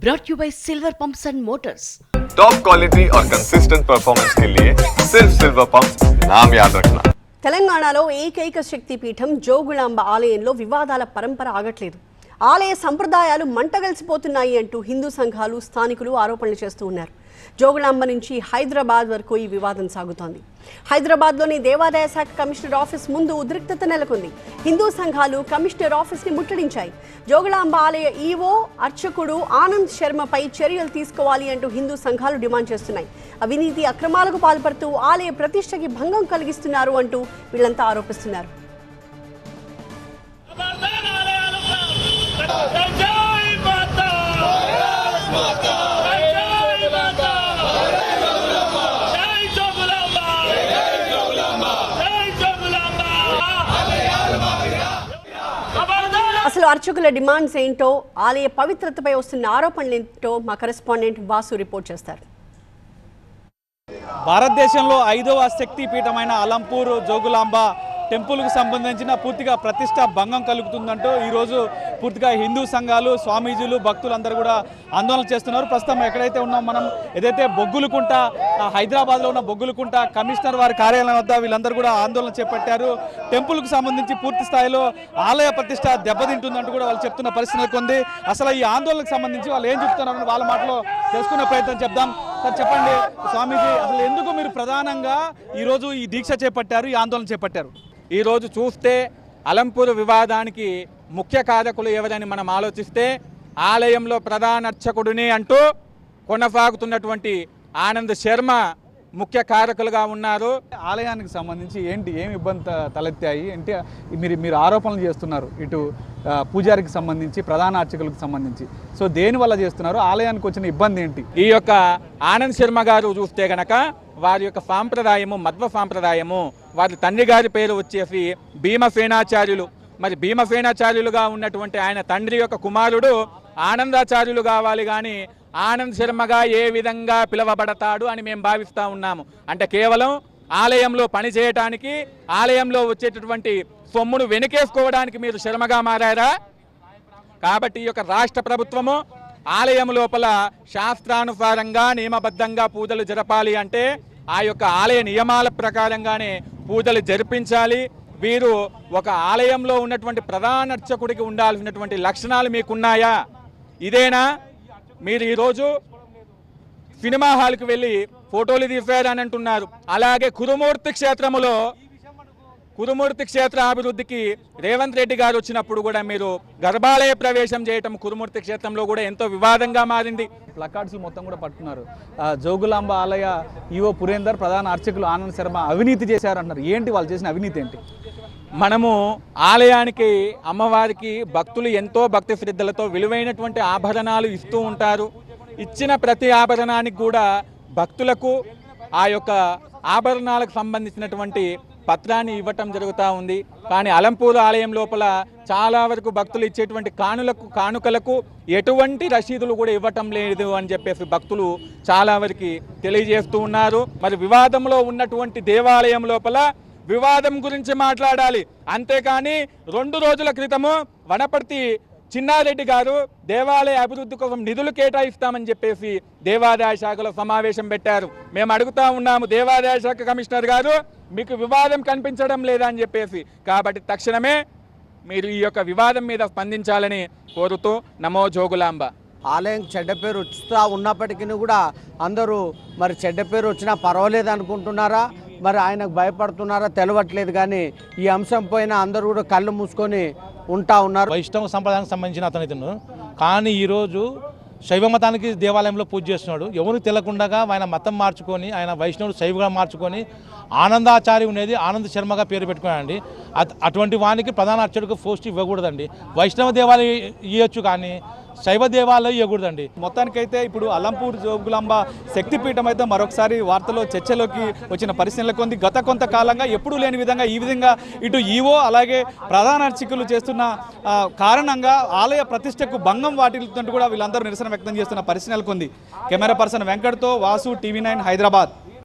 brought you by Silver Pumps and Motors. Top quality और consistent performance के लिए सिर्फ सिल्वर पंप नाम याद रखना తెలంగాణలో ఏకైక శక్తి పీఠం జోగులాంబ ఆలయంలో వివాదాల పరంపర ఆగట్లేదు ఆలయ సంప్రదాయాలు మంటగలిసిపోతున్నాయి అంటూ హిందూ సంఘాలు స్థానికులు ఆరోపణలు చేస్తూ ఉన్నారు జోగులాంబ నుంచి హైదరాబాద్ వరకు ఈ వివాదం సాగుతోంది. హైదరాబాద్లోని దేవాదాయ శాఖ కమిషనర్ ఆఫీస్ ముందు ఉద్రిక్తత నెలకొంది. హిందూ సంఘాలు కమిషనర్ ఆఫీస్ని ముట్టడించాయి. జోగులాంబ ఆలయ ఈవో అర్చకుడు ఆనంద్ శర్మపై చర్యలు తీసుకోవాలి అంటూ హిందూ సంఘాలు డిమాండ్ చేస్తున్నాయి. అవినీతి అక్రమాలకు పాల్పడుతూ ఆలయ ప్రతిష్టకి భంగం కలిగిస్తున్నారు అంటూ వీళ్ళంతా ఆరోపిస్తున్నారు. Mata! అసలు అర్చకుల డిమాండ్స్ ఏంటో ఆలయ పవిత్రతపై వస్తున్న ఆరోపణలు ఏంటో మా కరెస్పాండెంట్ వాసు రిపోర్ట్ చేస్తారు. భారతదేశంలో ఐదవ శక్తి పీఠమైన అలంపూర్ జోగులాంబ టెంపుల్కు సంబంధించిన పూర్తిగా ప్రతిష్ట భంగం కలుగుతుందంటూ ఈరోజు పూర్తిగా హిందూ సంఘాలు స్వామీజీలు భక్తులందరూ కూడా ఆందోళన చేస్తున్నారు. ప్రస్తుతం ఎక్కడైతే ఉన్నాం మనం ఏదైతే బొగ్గులుకుంట హైదరాబాద్లో ఉన్న బొగ్గులుకుంట కమిషనర్ వారి కార్యాలయం వద్ద వీళ్ళందరూ కూడా ఆందోళన చేపట్టారు. టెంపుల్కు సంబంధించి పూర్తి స్థాయిలో ఆలయ ప్రతిష్ట దెబ్బతింటుందంటూ కూడా వాళ్ళు చెప్తున్న పరిస్థితి ఉంది అసలు ఈ ఆందోళనకు సంబంధించి వాళ్ళు ఏం చెప్తున్నారని వాళ్ళ మాటలో తెలుసుకునే ప్రయత్నం చెప్దాం సార్ చెప్పండి స్వామీజీ అసలు ఎందుకు మీరు ప్రధానంగా ఈరోజు ఈ దీక్ష చేపట్టారు ఈ ఆందోళన చేపట్టారు? ఈరోజు చూస్తే అలంపూర్ వివాదానికి ముఖ్య కారకులు ఎవరని మనం ఆలోచిస్తే ఆలయంలో ప్రధాన అర్చకుడిని అంటూ కొనసాగుతున్నటువంటి ఆనంద్ శర్మ ముఖ్య కారకులుగా ఉన్నారు. ఆలయానికి సంబంధించి ఏంటి ఏమి ఇబ్బంది తలెత్తాయి అంటే మీరు మీరు ఆరోపణలు చేస్తున్నారు. ఇటు పూజారికి సంబంధించి ప్రధాన అర్చకులకు సంబంధించి. సో దేని వల్ల చేస్తున్నారు? ఆలయానికి వచ్చిన ఇబ్బంది ఏంటి? ఈ యొక్క ఆనంద్ శర్మ గారు చూస్తే గనక వారి యొక్క సాంప్రదాయము మధ్వ సాంప్రదాయము వారి తండ్రి గారి పేరు వచ్చేసి భీమసేనాచార్యులు మరి భీమసేనాచార్యులుగా ఉన్నటువంటి ఆయన తండ్రి యొక్క కుమారుడు ఆనందాచార్యులు కావాలి కానీ ఆనంద్ శర్మగా ఏ విధంగా పిలువబడతాడు అని మేము భావిస్తూ ఉన్నాము. అంటే కేవలం ఆలయంలో పనిచేయటానికి ఆలయంలో వచ్చేటటువంటి సొమ్మును వెనుకేసుకోవడానికి మీరు శర్మగా మారారా? కాబట్టి ఈ యొక్క రాష్ట్ర ప్రభుత్వము ఆలయం లోపల శాస్త్రానుసారంగా నియమబద్ధంగా పూజలు జరపాలి అంటే ఆ యొక్క ఆలయ నియమాల ప్రకారంగానే పూజలు జరిపించాలి. వీరు ఒక ఆలయంలో ఉన్నటువంటి ప్రధాన అర్చకుడికి ఉండాల్సినటువంటి లక్షణాలు మీకున్నాయా? ఇదేనా? మీరు ఈరోజు సినిమా హాల్కి వెళ్ళి ఫోటోలు తీశారని అంటున్నారు అలాగే కురుమూర్తి క్షేత్రములో కురుమూర్తి క్షేత్ర అభివృద్ధికి రేవంత్ రెడ్డి గారు వచ్చినప్పుడు కూడా మీరు గర్భాలయ ప్రవేశం చేయటం కురుమూర్తి క్షేత్రంలో కూడా ఎంతో వివాదంగా మారింది. ప్లకార్డ్స్ మొత్తం కూడా పట్టుకున్నారు. జోగులాంబ ఆలయ ఈవో పురేందర్ ప్రధాన అర్చకులు ఆనంద్ శర్మ అవినీతి చేశారు అంటున్నారు ఏంటి వాళ్ళు చేసిన అవినీతి ఏంటి? మనము ఆలయానికి అమ్మవారికి భక్తులు ఎంతో భక్తి శ్రద్ధలతో విలువైనటువంటి ఆభరణాలు ఇస్తూ ఉంటారు. ఇచ్చిన ప్రతి ఆభరణానికి కూడా భక్తులకు ఆ యొక్క ఆభరణాలకు సంబంధించినటువంటి పత్రాన్ని ఇవ్వటం జరుగుతూ ఉంది. కానీ అలంపూర్ ఆలయం లోపల చాలా వరకు భక్తులు ఇచ్చేటువంటి కానులకు కానుకలకు ఎటువంటి రసీదులు కూడా ఇవ్వటం లేదు అని చెప్పేసి భక్తులు చాలా వరకు తెలియజేస్తూ ఉన్నారు. మరి వివాదంలో ఉన్నటువంటి దేవాలయం లోపల వివాదం గురించి మాట్లాడాలి. అంతేకాని రెండు రోజుల క్రితము వనపర్తి చిన్నారెడ్డి గారు దేవాలయ అభివృద్ధి కోసం నిధులు కేటాయిస్తామని చెప్పేసి దేవాదాయ శాఖలో సమావేశం పెట్టారు. మేము అడుగుతా ఉన్నాము దేవాదాయ శాఖ కమిషనర్ గారు మీకు వివాదం కనిపించడం లేదా అని చెప్పేసి. కాబట్టి తక్షణమే మీరు ఈ యొక్క వివాదం మీద స్పందించాలని కోరుతూ నమో జోగులాంబ. ఆలయం చెడ్డ పేరు వస్తూ ఉన్నప్పటికీ కూడా అందరూ మరి చెడ్డ పేరు వచ్చినా పర్వాలేదు అనుకుంటున్నారా? మరి ఆయనకు భయపడుతున్నారా? తెలవట్లేదు కానీ ఈ అంశం పైన అందరూ కూడా కళ్ళు మూసుకొని ఉంటా ఉన్నారు. వైష్ణవ సంప్రదాయానికి సంబంధించిన అతను ఇతను. కానీ ఈరోజు శైవ మతానికి దేవాలయంలో పూజ చేస్తున్నాడు. ఎవరు తెలియకుండా ఆయన మతం మార్చుకొని ఆయన వైష్ణవుడు శైవగా మార్చుకొని ఆనందాచారి ఉండేది ఆనంద్ శర్మగా పేరు పెట్టుకున్నాడండి. అట్- అటువంటి వానికి ప్రధాన అర్చకుడికి పోస్ట్ ఇవ్వకూడదండి. వైష్ణవ దేవాలయం ఇవ్వచ్చు కానీ శైవ దేవాలయం ఇవ్వకూడదండి. మొత్తానికైతే ఇప్పుడు అలంపూర్ జోగులాంబ శక్తిపీఠం అయితే మరొకసారి వార్తలో చర్చలోకి వచ్చిన పరిశీలన ఉంది గత కొంతకాలంగా ఎప్పుడూ లేని విధంగా ఈ విధంగా ఇటు ఈవో అలాగే ప్రధాన అర్చకులు చేస్తున్న కారణంగా ఆలయ ప్రతిష్టకు భంగం వాటిల్లుతుంటూ కూడా వీళ్ళందరూ నిరసన వ్యక్తం చేస్తున్న పరిశీలన కొంది. కెమెరా పర్సన్ వెంకట్తో వాసు టీవీ నైన్ హైదరాబాద్.